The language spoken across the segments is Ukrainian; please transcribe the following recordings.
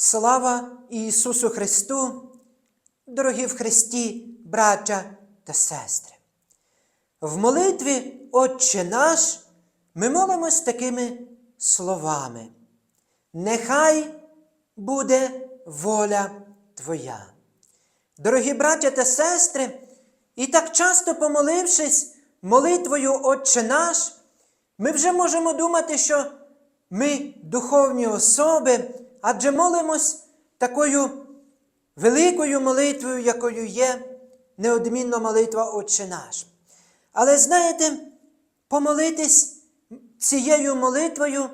Слава Ісусу Христу, дорогі в Христі, браття та сестри! В молитві Отче наш ми молимось такими словами. Нехай буде воля Твоя. Дорогі браття та сестри, і так часто помолившись молитвою Отче наш, ми вже можемо думати, що ми духовні особи, адже молимось такою великою молитвою, якою є неодмінно молитва Отче наш. Але знаєте, помолитись цією молитвою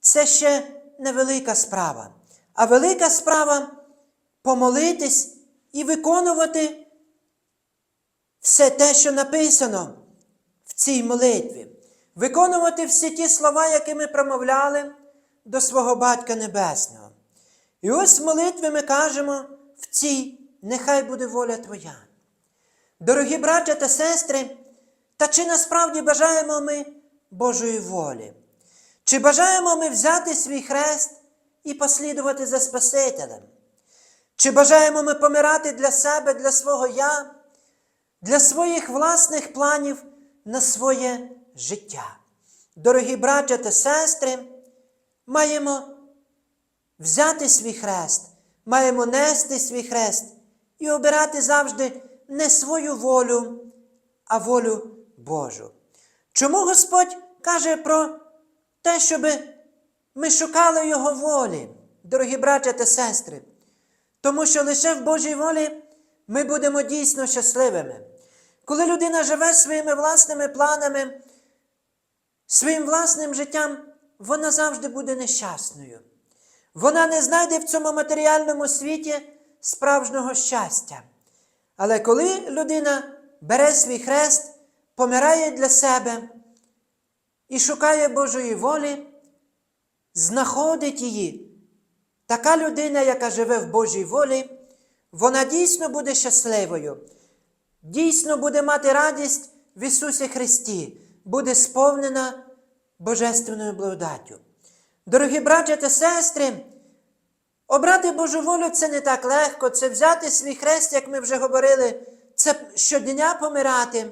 це ще невелика справа. А велика справа помолитись і виконувати все те, що написано в цій молитві. Виконувати всі ті слова, які ми промовляли до свого Батька Небесного. І ось в молитві ми кажемо в цій нехай буде воля Твоя. Дорогі браття та сестри, та чи насправді бажаємо ми Божої волі? Чи бажаємо ми взяти свій хрест і послідувати за Спасителем? Чи бажаємо ми помирати для себе, для свого я, для своїх власних планів на своє життя? Дорогі браття та сестри, маємо взяти свій хрест, маємо нести свій хрест і обирати завжди не свою волю, а волю Божу. Чому Господь каже про те, щоб ми шукали Його волі, дорогі браття та сестри? Тому що лише в Божій волі ми будемо дійсно щасливими. Коли людина живе своїми власними планами, своїм власним життям, вона завжди буде нещасною. Вона не знайде в цьому матеріальному світі справжнього щастя. Але коли людина бере свій хрест, помирає для себе і шукає Божої волі, знаходить її, така людина, яка живе в Божій волі, вона дійсно буде щасливою, дійсно буде мати радість в Ісусі Христі, буде сповнена Божественною благодаттю. Дорогі браття та сестри, обрати Божу волю це не так легко, це взяти свій хрест, як ми вже говорили, це щодня помирати.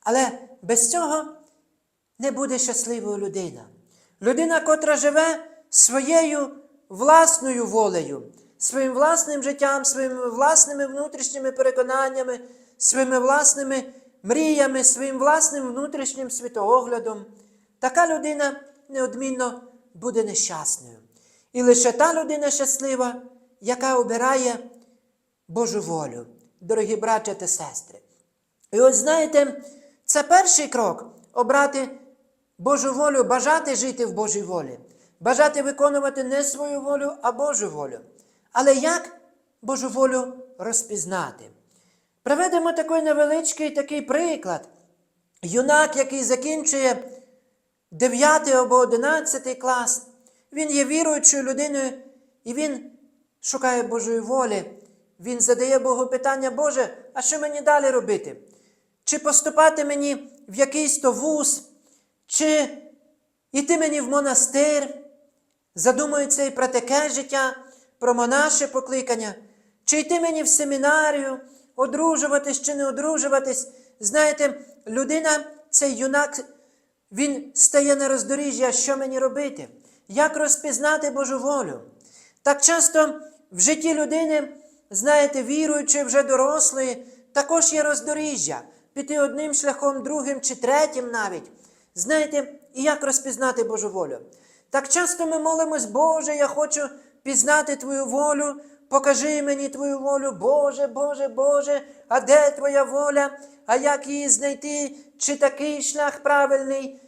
Але без цього не буде щасливою людина. Людина, котра живе своєю власною волею, своїм власним життям, своїми власними внутрішніми переконаннями, своїми власними мріями, своїм власним внутрішнім світооглядом, така людина неодмінно буде нещасною. І лише та людина щаслива, яка обирає Божу волю, дорогі браття та сестри. І ось знаєте, це перший крок обрати Божу волю, бажати жити в Божій волі, бажати виконувати не свою волю, а Божу волю. Але як Божу волю розпізнати? Приведемо такий невеличкий такий приклад. Юнак, який закінчує 9 або 11 клас, він є віруючою людиною, і він шукає Божої волі. Він задає Богу питання, Боже, а що мені далі робити? Чи поступати мені в якийсь то вуз, чи йти мені в монастир? Задумується і про таке життя, про монаше покликання, чи йти мені в семінарію, одружуватись чи не одружуватись. Знаєте, людина, цей юнак, він стає на роздоріжжя, що мені робити? Як розпізнати Божу волю? Так часто в житті людини, знаєте, віруючи вже дорослої, також є роздоріжжя, піти одним шляхом, другим чи третім навіть. Знаєте, і як розпізнати Божу волю? Так часто ми молимось, Боже, я хочу пізнати Твою волю, покажи мені Твою волю, Боже, Боже, Боже, а де Твоя воля, а як її знайти, чи такий шлях правильний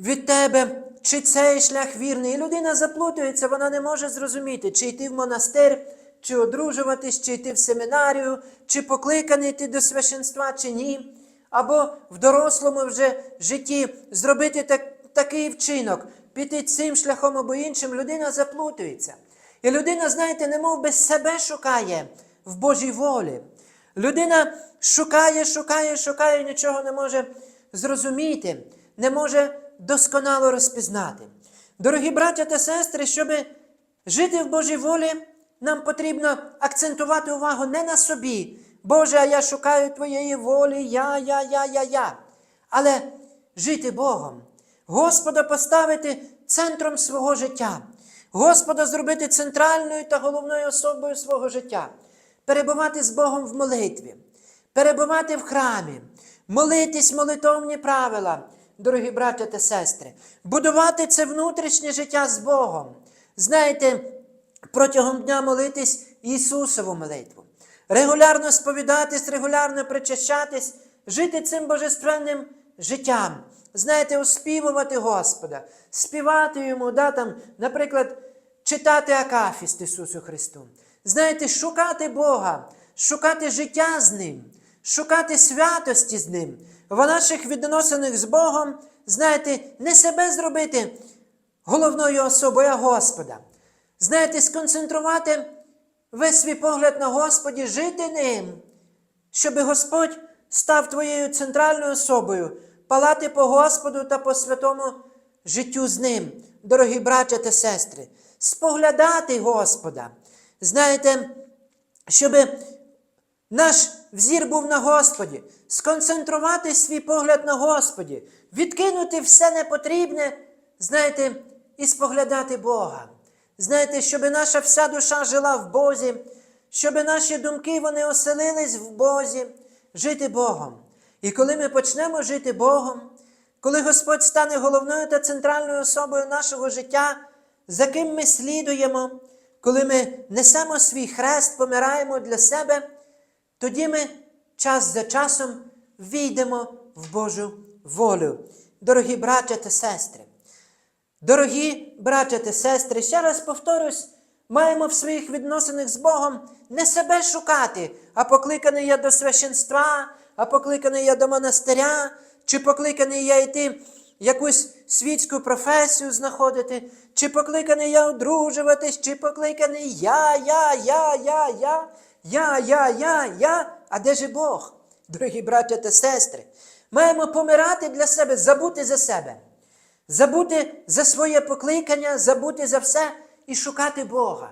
від Тебе, чи цей шлях вірний. І людина заплутується, вона не може зрозуміти, чи йти в монастир, чи одружуватись, чи йти в семінарію, чи покликаний йти до священства, чи ні. Або в дорослому вже житті зробити так, такий вчинок, піти цим шляхом або іншим, людина заплутується. І людина, знаєте, немов би себе шукає в Божій волі. Людина шукає, шукає, шукає, нічого не може зрозуміти, не може досконало розпізнати. Дорогі браття та сестри, щоб жити в Божій волі, нам потрібно акцентувати увагу не на собі. Боже, а я шукаю Твоєї волі, я, я, я, я, я. Але жити Богом. Господа поставити центром свого життя. Господа зробити центральною та головною особою свого життя. Перебувати з Богом в молитві, перебувати в храмі, молитись молитовні правила, дорогі браття та сестри, будувати це внутрішнє життя з Богом. Знаєте, протягом дня молитись Ісусову молитву, регулярно сповідатись, регулярно причащатись, жити цим божественним життям. Знаєте, оспівувати Господа, співати йому, да, там, наприклад, читати Акафіст Ісусу Христу. Знаєте, шукати Бога, шукати життя з Ним, шукати святості з Ним, в наших відносинах з Богом, знаєте, не себе зробити головною особою, а Господа. Знаєте, сконцентрувати весь свій погляд на Господі, жити ним, щоб Господь став твоєю центральною особою, палати по Господу та по святому життю з ним, дорогі браття та сестри, споглядати Господа. Знаєте, щоб наш взір був на Господі, сконцентрувати свій погляд на Господі, відкинути все непотрібне, знаєте, і споглядати Бога. Знаєте, щоб наша вся душа жила в Бозі, щоб наші думки вони оселились в Бозі, жити Богом. І коли ми почнемо жити Богом, коли Господь стане головною та центральною особою нашого життя, за ким ми слідуємо, коли ми несемо свій хрест, помираємо для себе, тоді ми час за часом війдемо в Божу волю. Дорогі браття та сестри. Дорогі браття та сестри, ще раз повторюсь, маємо в своїх відносинах з Богом не себе шукати, а покликаний я до священства, а покликаний я до монастиря, чи покликаний я йти якусь світську професію знаходити, чи покликаний я одружуватись, чи покликаний я, я, я, я, я, я, я, я, я, я, а де же Бог? Дорогі браття та сестри, маємо помирати для себе, забути за себе забути за своє покликання, забути за все і шукати Бога.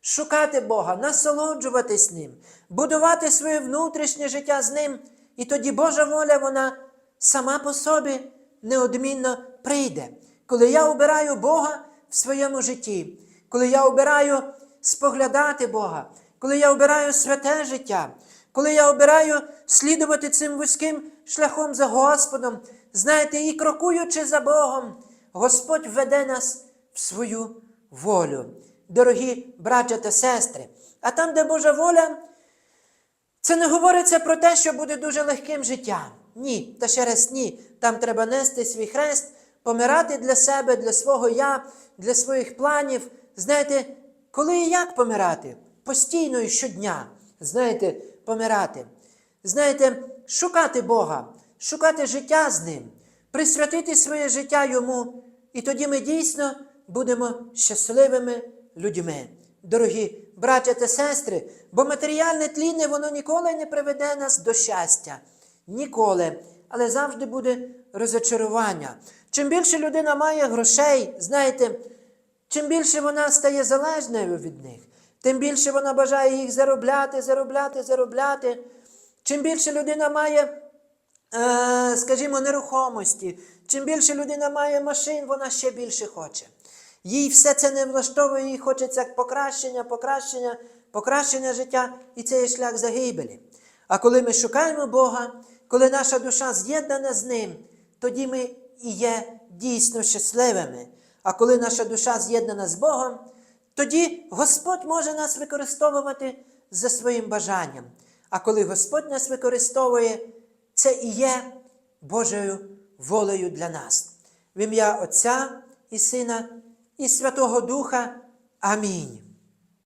Шукати Бога, насолоджуватись ним, будувати своє внутрішнє життя з Ним, і тоді Божа воля, вона сама по собі неодмінно прийде. Коли я обираю Бога в своєму житті, коли я обираю споглядати Бога, коли я обираю святе життя, коли я обираю слідувати цим вузьким шляхом за Господом, знаєте, і крокуючи за Богом, Господь веде нас в свою волю. Дорогі браття та сестри. А там, де Божа воля, це не говориться про те, що буде дуже легким життям. Ні, та ще раз ні. Там треба нести свій хрест, помирати для себе, для свого я, для своїх планів. Знаєте, коли і як помирати? Постійно і щодня. Знаєте, помирати. Знаєте, шукати Бога, шукати життя з Ним, присвятити своє життя Йому. І тоді ми дійсно будемо щасливими людьми. Дорогі браття та сестри, бо матеріальне тлінне, воно ніколи не приведе нас до щастя. Ніколи. Але завжди буде розочарування. Чим більше людина має грошей, знаєте, чим більше вона стає залежною від них, тим більше вона бажає їх заробляти, заробляти, заробляти. Чим більше людина має, е, скажімо, нерухомості, чим більше людина має машин, вона ще більше хоче. Їй все це не влаштовує, їй хочеться покращення, покращення, покращення життя, і це є шлях загибелі. А коли ми шукаємо Бога, коли наша душа з'єднана з Ним, тоді ми і є дійсно щасливими. А коли наша душа з'єднана з Богом, тоді Господь може нас використовувати за своїм бажанням. А коли Господь нас використовує, це і є Божою волею для нас. В ім'я Отця і Сина і Святого Духа. Амінь.